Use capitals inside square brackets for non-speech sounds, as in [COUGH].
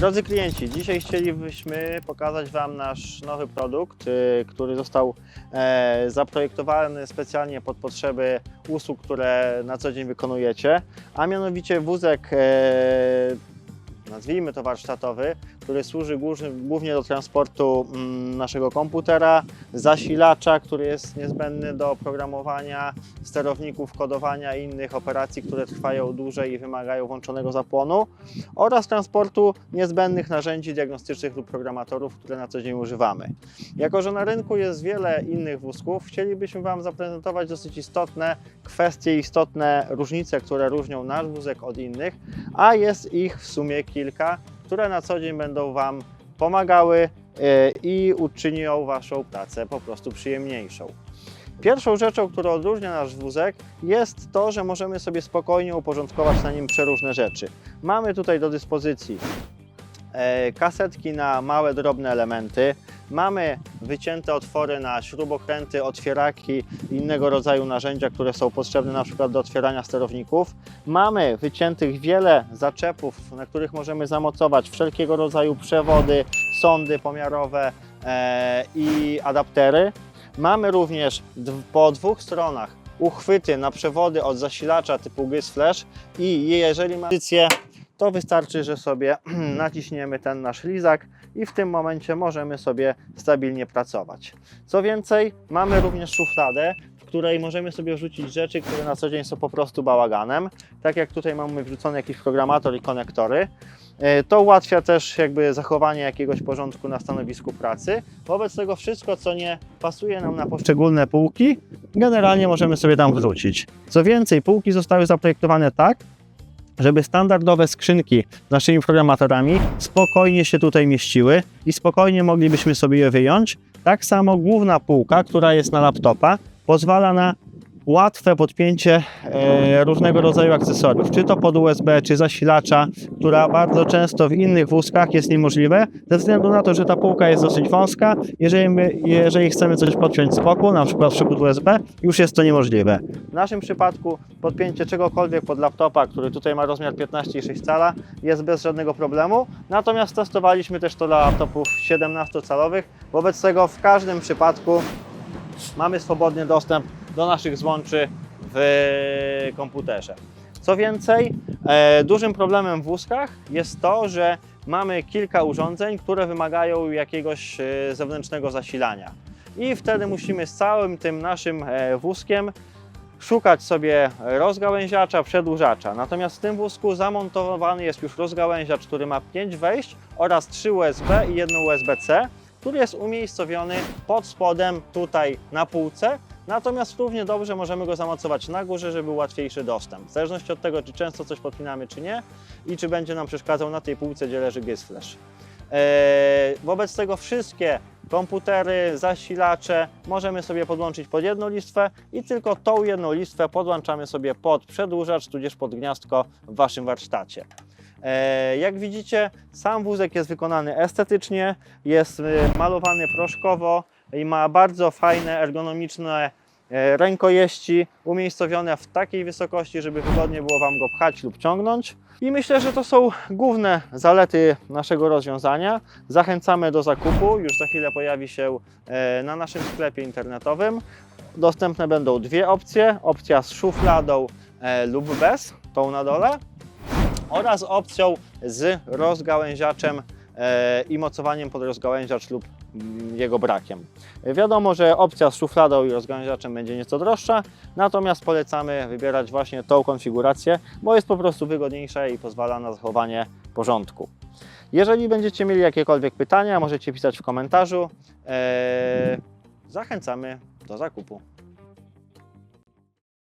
Drodzy klienci, dzisiaj chcielibyśmy pokazać Wam nasz nowy produkt, y, który został e, zaprojektowany specjalnie pod potrzeby usług, które na co dzień wykonujecie, a mianowicie wózek, e, nazwijmy to warsztatowy, który służy głównie, do transportu mm, naszego komputera, zasilacza, który jest niezbędny do programowania sterowników, kodowania i innych operacji, które trwają dłużej i wymagają włączonego zapłonu oraz transportu niezbędnych narzędzi diagnostycznych lub programatorów, które na co dzień używamy. Jako, że na rynku jest wiele innych wózków, chcielibyśmy Wam zaprezentować dosyć istotne kwestie, istotne różnice, które różnią nasz wózek od innych, a jest ich w sumie kilka, które na co dzień będą Wam pomagały e, i uczynią Waszą pracę po prostu przyjemniejszą. Pierwszą rzeczą, która odróżnia nasz wózek, jest to, że możemy sobie spokojnie uporządkować na nim przeróżne rzeczy. Mamy tutaj do dyspozycji e, kasetki na małe, drobne elementy. Mamy wycięte otwory na śrubokręty, otwieraki i innego rodzaju narzędzia, które są potrzebne na przykład do otwierania sterowników. Mamy wyciętych wiele zaczepów, na których możemy zamocować wszelkiego rodzaju przewody, sondy pomiarowe e, i adaptery. Mamy również po dwóch stronach uchwyty na przewody od zasilacza typu GYS Flash i jeżeli mamy pozycję, to wystarczy, że sobie [CLEARS THROAT] naciśniemy ten nasz lizak i w tym momencie możemy sobie stabilnie pracować. Co więcej, mamy również szufladę, w której możemy sobie wrzucić rzeczy, które na co dzień są po prostu bałaganem. Tak jak tutaj mamy wrzucony jakiś programator i konektory. E, To ułatwia też jakby zachowanie jakiegoś porządku na stanowisku pracy. Wobec tego wszystko, co nie pasuje nam na poszczególne półki, generalnie możemy sobie tam wrzucić. Co więcej, półki zostały zaprojektowane tak, żeby standardowe skrzynki z naszymi programatorami spokojnie się tutaj mieściły i spokojnie moglibyśmy sobie je wyjąć. Tak samo główna półka, która jest na laptopa, pozwala na łatwe podpięcie e, różnego rodzaju akcesoriów, czy to pod USB, czy zasilacza, która bardzo często w innych wózkach jest niemożliwe, ze względu na to, że ta półka jest dosyć wąska. Jeżeli, my, jeżeli chcemy coś podpiąć z boku, na przykład przykład USB, już jest to niemożliwe. W naszym przypadku podpięcie czegokolwiek pod laptopa, który tutaj ma rozmiar 15,6 cala, jest bez żadnego problemu. Natomiast testowaliśmy też to dla laptopów 17-calowych. Wobec tego w każdym przypadku mamy swobodny dostęp do naszych złączy w komputerze. Co więcej, e, dużym problemem w wózkach jest to, że mamy kilka urządzeń, które wymagają jakiegoś e, zewnętrznego zasilania. I wtedy musimy z całym tym naszym e, wózkiem szukać sobie rozgałęziacza, przedłużacza. Natomiast w tym wózku zamontowany jest już rozgałęziacz, który ma 5 wejść oraz 3 USB i jedno USB-C, który jest umiejscowiony pod spodem tutaj na półce. Natomiast równie dobrze możemy go zamocować na górze, żeby był łatwiejszy dostęp. W zależności od tego, czy często coś podpinamy, czy nie i czy będzie nam przeszkadzał na tej półce, gdzie leży. Eee, wobec tego wszystkie komputery, zasilacze możemy sobie podłączyć pod jedną listwę i tylko tą jedną listwę podłączamy sobie pod przedłużacz, tudzież pod gniazdko w Waszym warsztacie. E, Jak widzicie, sam wózek jest wykonany estetycznie, jest e, malowany proszkowo i ma bardzo fajne, ergonomiczne e, rękojeści umiejscowione w takiej wysokości, żeby wygodnie było Wam go pchać lub ciągnąć. I myślę, że to są główne zalety naszego rozwiązania. Zachęcamy do zakupu, już za chwilę pojawi się e, na naszym sklepie internetowym. Dostępne będą dwie opcje, opcja z szufladą e, lub bez, tą na dole, oraz opcją z rozgałęziaczem e, i mocowaniem pod rozgałęziacz lub jego brakiem. Wiadomo, że opcja z szufladą i rozgałęziaczem będzie nieco droższa, natomiast polecamy wybierać właśnie tą konfigurację, bo jest po prostu wygodniejsza i pozwala na zachowanie porządku. Jeżeli będziecie mieli jakiekolwiek pytania, możecie pisać w komentarzu. E, zachęcamy do zakupu.